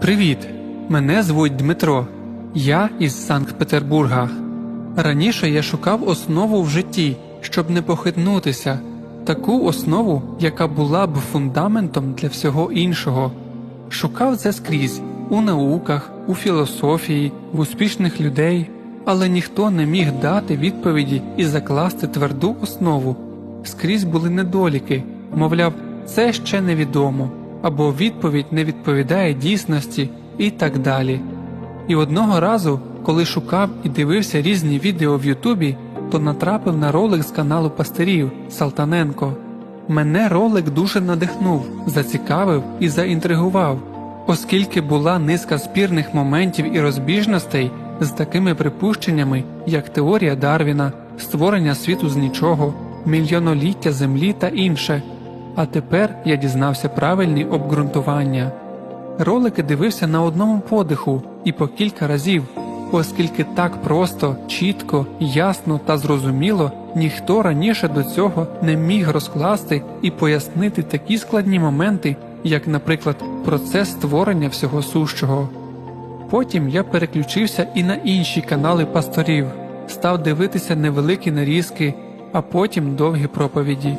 Привіт! Мене звуть Дмитро. Я із Санкт-Петербурга. Раніше я шукав основу в житті, щоб не похитнутися, таку основу, яка була б фундаментом для всього іншого. Шукав це скрізь у науках, у філософії, в успішних людей, але ніхто не міг дати відповіді і закласти тверду основу. Скрізь були недоліки, мовляв, це ще невідомо, або відповідь не відповідає дійсності і так далі. І одного разу, коли шукав і дивився різні відео в Ютубі, то натрапив на ролик з каналу пастирів Салтаненко. Мене ролик дуже надихнув, зацікавив і заінтригував, оскільки була низка спірних моментів і розбіжностей з такими припущеннями, як теорія Дарвіна, створення світу з нічого, мільйоноліття землі та інше. А тепер я дізнався правильні обґрунтування. Ролики дивився на одному подиху і по кілька разів, оскільки так просто, чітко, ясно та зрозуміло ніхто раніше до цього не міг розкласти і пояснити такі складні моменти, як, наприклад, процес створення всього сущого. Потім я переключився і на інші канали пасторів, став дивитися невеликі нарізки, а потім довгі проповіді.